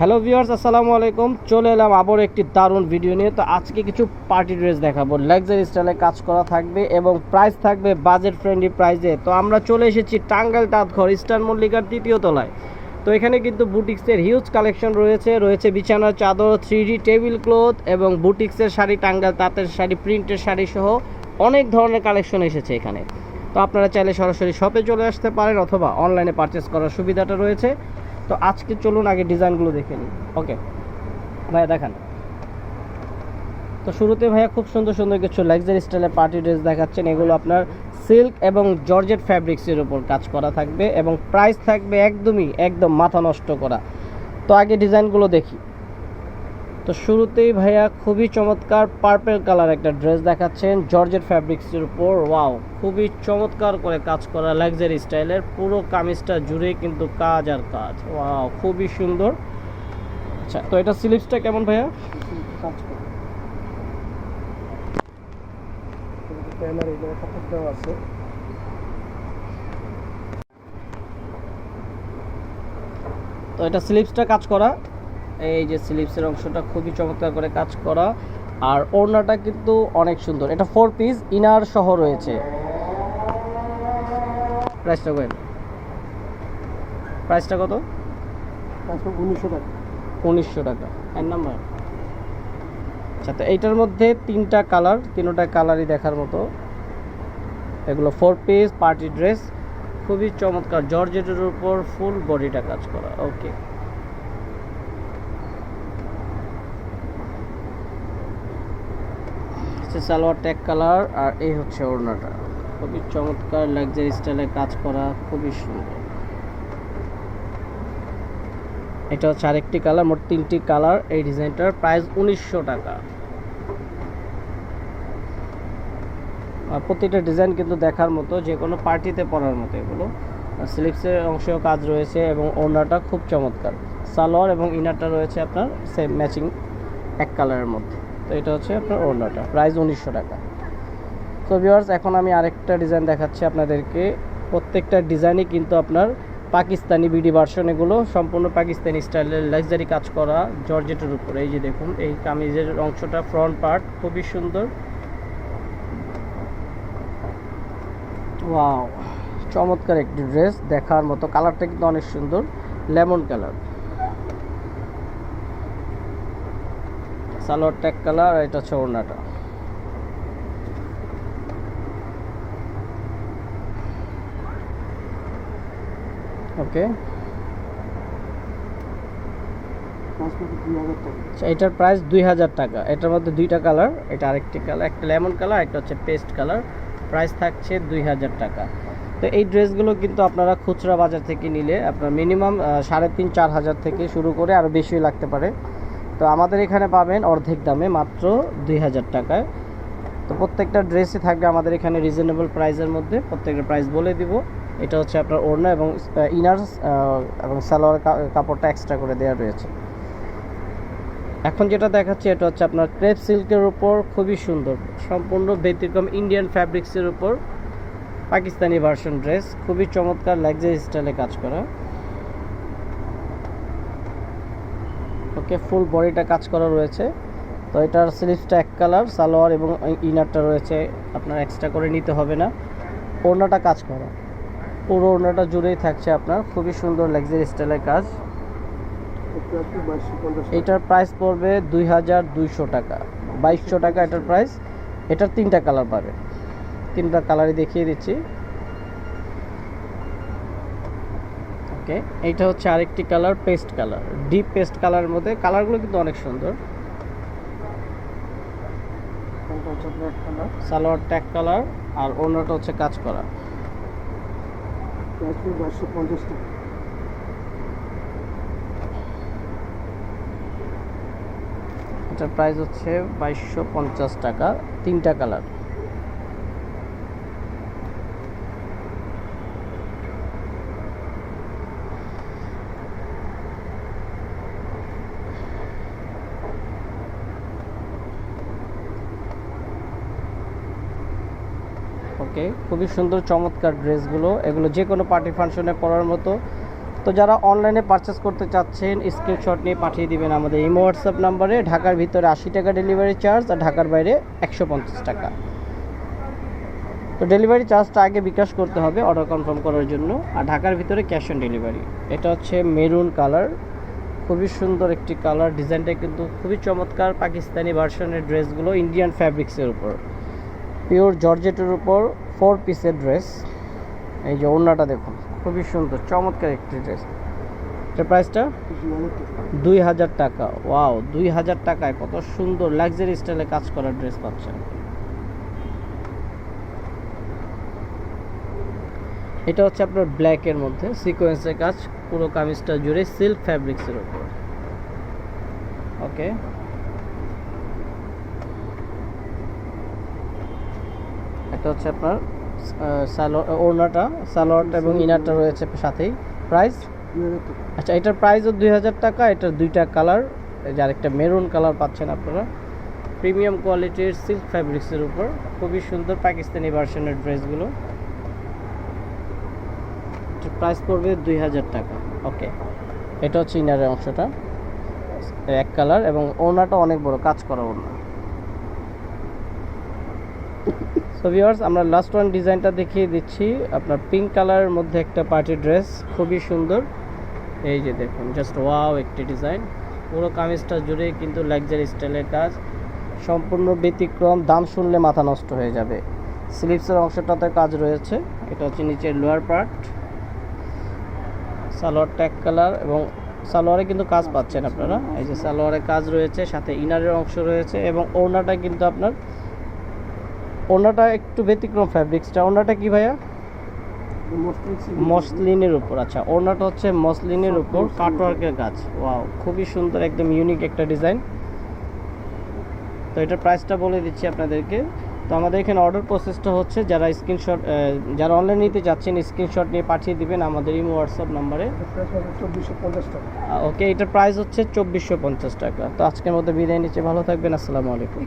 Hello viewers আসসালামু আলাইকুম। চলে এলাম আবার একটি দারুণ ভিডিও নিয়ে। তো আজকে কিছু পার্টি ড্রেস দেখাবো। লাক্সারি স্টাইলে কাজ করা থাকবে এবং প্রাইস থাকবে বাজেট ফ্রেন্ডলি প্রাইসে তো আমরা চলে এসেছি টাঙ্গাইল তাঁতঘর, ইস্টার্ন মল্লিকার তৃতীয় তলায়। তো এখানে কিন্তু বুটিক্সের হিউজ কালেকশন রয়েছে। রয়েছে বিছানার চাদর থ্রি টেবিল ক্লথ এবং বুটিক্সের শাড়ি টাঙ্গাল তাঁতের শাড়ি, প্রিন্টের শাড়ি সহ অনেক ধরনের কালেকশন এসেছে এখানে। তো আপনারা চাইলে সরাসরি শপে চলে আসতে পারেন অথবা অনলাইনে পারচেস করার সুবিধাটা রয়েছে। তো আজকে চলুন আগে ডিজাইনগুলো দেখে নিই। ওকে ভাইয়া, দেখান। তো শুরুতে ভাইয়া খুব সুন্দর সুন্দর কিছু লাক্সারি স্টাইলের পার্টি ড্রেস দেখাচ্ছেন। এগুলো আপনার সিল্ক এবং জর্জেট ফ্যাব্রিক্সের উপর কাজ করা থাকবে এবং প্রাইস থাকবে একদমই, একদম মাথা নষ্ট করা। তো আগে ডিজাইনগুলো দেখি। তো শুরুতেই ভাইয়া খুবই চমৎকার পার্পেল কালার একটা ড্রেস দেখাচ্ছেন জর্জেট ফ্যাব্রিক্সের উপর। ওয়াও খুবই চমৎকার করে কাজ করা লাক্সারি স্টাইলের পুরো কামিজটা জুড়ে কিন্তু কাজ আর কাজ। ওয়াও খুবই সুন্দর। আচ্ছা তো এটা স্লিপসটা কেমন ভাইয়া? তো এটা স্লিপসটা কাজ করা। এই যে স্লিপসের অংশটা খুবই চমৎকার করে কাজ করা। আর ওড়নাটা কিন্তু অনেক সুন্দর। এটা ফোর পিস ইনার সহ রয়েছে। প্রাইসটা কত প্রাইসটা কত? উনিশশো টাকা। উনিশশো টাকা। এর নাম্বার। আচ্ছা তো এইটার মধ্যে তিনটা কালার তিনটা কালারই দেখার মতো। এগুলো ফোর পিস পার্টি ড্রেস খুবই চমৎকার। জর্জেটের উপর ফুল বডিটা কাজ করা। ওকে হচ্ছে সালোয়ার ট্যাগ কালার আর এই হচ্ছে ওড়নাটা। খুবই চমৎকার লাক্সারি স্টাইলে কাজ করা, খুবই সুন্দর। এটা হচ্ছে আরেকটি কালার, মোট তিনটি কালার। এই ডিজাইনটার প্রাইস উনিশশো টাকা। আর প্রতিটা ডিজাইন কিন্তু দেখার মতো, যে কোনো পার্টিতে পরার মতো এগুলো। স্লিপসের অংশেও কাজ রয়েছে এবং ওড়নাটা খুব চমৎকার। সালোয়ার এবং ইনারটা রয়েছে আপনার সেম ম্যাচিং এক কালারের মধ্যে। তো এটা হচ্ছে আপনার ওড়নাটা। প্রাইস উনিশশো টাকা। তো ভিউয়ার্স এখন আমি আরেকটা ডিজাইন দেখাচ্ছি আপনাদেরকে। প্রত্যেকটা ডিজাইনই কিন্তু আপনার পাকিস্তানি বিডি ভার্সন এগুলো। সম্পূর্ণ পাকিস্তানি স্টাইলের লাক্সারি কাজ করা জর্জেটের উপরে। এই যে দেখুন, এই কামিজের অংশটা ফ্রন্ট পার্ট খুবই সুন্দর। ওয়াও চমৎকার একটি ড্রেস দেখার মতো। কালারটা কিন্তু অনেক সুন্দর। Lemon colour salwar tag colour এটা হচ্ছে ওড়নাটা। ওকে। আচ্ছা এটার প্রাইস দুই হাজার টাকা। এটার মধ্যে দুইটা কালার, এটা আরেকটি কালার, একটা লেমন কালার, একটা হচ্ছে পেস্ট কালার। প্রাইস থাকছে দুই হাজার টাকা। তো এই ড্রেসগুলো কিন্তু আপনারা খুচরা বাজার থেকে নিলে আপনার মিনিমাম সাড়ে তিন, চার হাজার থেকে শুরু করে আরও বেশিও লাগতে পারে। তো আমাদের এখানে পাবেন অর্ধেক দামে মাত্র দুই হাজার টাকায়। তো প্রত্যেকটা ড্রেসই থাকবে আমাদের এখানে রিজনেবল প্রাইসের মধ্যে। প্রত্যেকটা প্রাইস বলে দিব। এটা হচ্ছে আপনার ওড়না এবং ইনার এবং সালোয়ার কাপড়টা এক্সট্রা করে দেওয়া রয়েছে। এখন যেটা দেখাচ্ছি, এটা হচ্ছে আপনার ক্রেপ সিল্কের উপর। খুবই সুন্দর। সম্পূর্ণ ব্যতিক্রম ইন্ডিয়ান ফ্যাব্রিক্সের উপর। পাকিস্তানি ভার্সন ড্রেস খুবই চমৎকার লাক্সারি স্টাইলে কাজ করা। ওকে ফুল বডিটা কাজ করা রয়েছে। তো এটার স্লিভসটা এক কালার সালোয়ার এবং ইনারটা রয়েছে। আপনার এক্সট্রা করে নিতে হবে না। ওড়নাটা কাজ করা। পুরো ওড়নাটা জুড়েই থাকছে আপনার। খুবই সুন্দর লাক্সারি স্টাইলের কাজ। এটার প্রাইস পড়বে দুই হাজার দুইশো টাকা। বাইশশো টাকা এটার প্রাইস এটার তিনটা কালার পাবে তিনটা কালারই দেখিয়ে দিচ্ছি। ওকে এইটা হচ্ছে আরেকটি colour paste colour. Deep paste কালারের মধ্যে কালারগুলো কিন্তু অনেক সুন্দর। সালোয়ার ট্যাগ কালার আর অন্যটা হচ্ছে কাজ করা। এটার প্রাইস হচ্ছে বাইশশো পঞ্চাশ টাকা। তিনটা কালার। ওকে খুবই সুন্দর, চমৎকার ড্রেসগুলো। এগুলো যে কোনো পার্টি ফাংশনে পরার মতো। তো যারা অনলাইনে পারচেস করতে চাচ্ছেন স্ক্রিনশট নিয়ে পাঠিয়ে দিবেন আমাদের ইমো হোয়াটসঅ্যাপ নাম্বারে ঢাকার ভিতরে আশি টাকা ডেলিভারি চার্জ আর ঢাকার বাইরে একশো পঞ্চাশ টাকা। তো ডেলিভারি চার্জটা আগে বিকাশ করতে হবে অর্ডার কনফার্ম করার জন্য। আর ঢাকার ভিতরে ক্যাশ অন ডেলিভারি এটা হচ্ছে মেরুন কালার খুবই সুন্দর একটি কালার ডিজাইনটা কিন্তু খুবই চমৎকার। পাকিস্তানি ভার্সনের ড্রেসগুলো ইন্ডিয়ান ফ্যাব্রিক্সের উপর। পিওর জর্জেটের উপর ফোর পিসের ড্রেস। এই যে ওড়নাটা দেখুন, খুবই সুন্দর, চমৎকার একটি ড্রেস। প্রাইসটা দুই হাজার টাকা। ওয়াও, দুই হাজার টাকায় কত সুন্দর, লাক্সারি স্টাইলে কাজ করা ড্রেস পাচ্ছেন। এটা হচ্ছে আপনার ব্ল্যাকের মধ্যে সিকোয়েন্সের কাজ, পুরো কামিজটা জুড়ে সিল্ক ফ্যাব্রিক্সের উপর। ওকে এটা হচ্ছে আপনার সালোয়ার ওড়নাটা সালোয়ারটা এবং ইনারটা রয়েছে সাথেই। প্রাইস আচ্ছা এটার প্রাইসও দুই হাজার টাকা এটার দুইটা কালার যার একটা মেরুন কালার পাচ্ছেন আপনারা। প্রিমিয়াম কোয়ালিটির সিল্ক ফ্যাব্রিক্সের উপর খুবই সুন্দর পাকিস্তানি ভার্সনের ড্রেসগুলো প্রাইস পড়বে দুই হাজার টাকা ওকে এটা হচ্ছে ইনারের অংশটা এক কালার এবং ওড়নাটা অনেক বড় কাজ করা ওড়না। সো ভিউয়ার্স আমরা লাস্ট ওয়ান ডিজাইনটা দেখিয়ে দিচ্ছি। আপনার পিঙ্ক কালারের মধ্যে একটা পার্টি ড্রেস খুবই সুন্দর। এই যে দেখুন জাস্ট ওয়াও একটি ডিজাইন পুরো কামিজটা জুড়ে কিন্তু লাক্সারি স্টাইলের কাজ। সম্পূর্ণ ব্যতিক্রম, দাম শুনলে মাথা নষ্ট হয়ে যাবে। স্লিপসের অংশটাতে কাজ রয়েছে। এটা হচ্ছে নিচের lower part salwar tag colour এবং সালোয়ারে কিন্তু কাজ পাচ্ছেন আপনারা। এই যে সালোয়ারে কাজ রয়েছে, সাথে ইনারের অংশ রয়েছে এবং ওড়নাটা কিন্তু আপনার ওড়নাটা একটু ব্যতিক্রম ফ্যাব্রিক্সটা ওড়নাটা কি ভাইয়া? মসলিনের উপর। আচ্ছা ওড়নাটা হচ্ছে মসলিনের উপর কাটওয়ার্কের কাজ ওয়াও খুবই সুন্দর একদম ইউনিক একটা ডিজাইন তো এটার প্রাইসটা বলে দিচ্ছি আপনাদেরকে। তো আমাদের এখানে অর্ডার প্রসেসটা হচ্ছে যারা স্ক্রিনশট যারা অনলাইন নিতে যাচ্ছেন স্ক্রিনশট নিয়ে পাঠিয়ে দিবেন আমাদের ইমো হোয়াটসঅ্যাপ নাম্বারে চব্বিশশো পঞ্চাশ টাকা। ওকে এটার প্রাইস হচ্ছে চব্বিশশো পঞ্চাশ টাকা। তো আজকের মধ্যে বিদায় নিচ্ছে। ভালো থাকবেন আসসালামু আলাইকুম।